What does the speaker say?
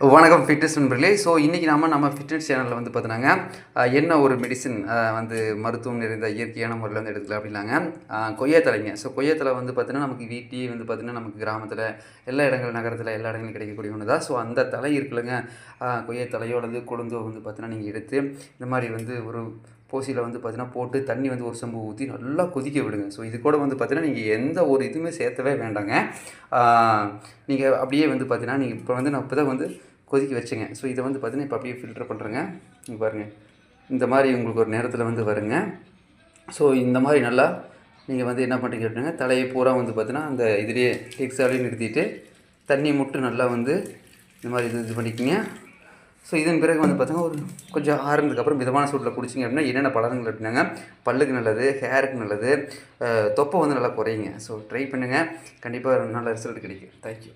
வணக்கம் ஃபிட்னஸ் நண்பர்களே. ஸோ இன்றைக்கி நாம் நம்ம ஃபிட்னஸ் சேனலில் வந்து பார்த்தினாங்க என்ன ஒரு மெடிசின் வந்து மருத்துவம் நிறைந்த இயற்கையான முறையில் வந்து எடுத்துக்கலாம் அப்படின்னாங்க. கொய்யாத்தலைங்க ஸோ கொய்யாத்தலை வந்து பார்த்தீங்கன்னா நமக்கு வீட்லேயே வந்து பார்த்திங்கன்னா நமக்கு கிராமத்தில் எல்லா இடங்கள் நகரத்தில் எல்லா இடங்களும் கிடைக்கக்கூடிய ஒன்று தான். ஸோ அந்த தலை இருக்குல்லங்க. கொய்யாத்தலையோ அல்லது கொழுந்தோ வந்து பார்த்தீங்கன்னா நீங்கள் எடுத்து இந்த மாதிரி வந்து ஒரு போசியில் வந்து பார்த்தீங்கன்னா போட்டு தண்ணி வந்து ஒரு செம்பு ஊற்றி நல்லா கொதிக்க விடுங்க. ஸோ இது கூட வந்து பார்த்தீங்கன்னா நீங்கள் எந்த ஒரு இதுவுமே சேர்த்தவே வேண்டாங்க. நீங்கள் அப்படியே வந்து பார்த்தீங்கன்னா நீங்கள் இப்போ வந்து நான் இப்போ தான் வந்து கொதிக்க வச்சுங்க. ஸோ இதை வந்து பார்த்தீங்கன்னா இப்போ அப்படியே ஃபில்டர் பண்ணுறேங்க நீங்கள் பாருங்கள் இந்த மாதிரி உங்களுக்கு ஒரு நேரத்தில் வந்து வருங்க. ஸோ இந்த மாதிரி நல்லா நீங்கள் வந்து என்ன பண்ணுறீங்க அப்படின்னா தலையை பூரா வந்து பார்த்தீங்கன்னா அந்த இதுலேயே எக்ஸாலே நிறுத்திட்டு தண்ணி முட்டு நல்லா வந்து இந்த மாதிரி இது இது பண்ணிக்கிங்க. ஸோ இதன் பிறகு வந்து பார்த்தீங்கன்னா ஒரு கொஞ்சம் ஆறுனதுக்கப்புறம் மிதமான சூட்டில் குடிச்சிங்க அப்படின்னா என்னென்ன பலன்கள் அப்படின்னாங்க பல்லுக்கு நல்லது ஹேருக்கு நல்லது தொப்பை வந்து நல்லா குறையுங்க. ஸோ ட்ரை பண்ணுங்கள் கண்டிப்பாக நல்ல ரிசல்ட் கிடைக்கும். தேங்க்யூ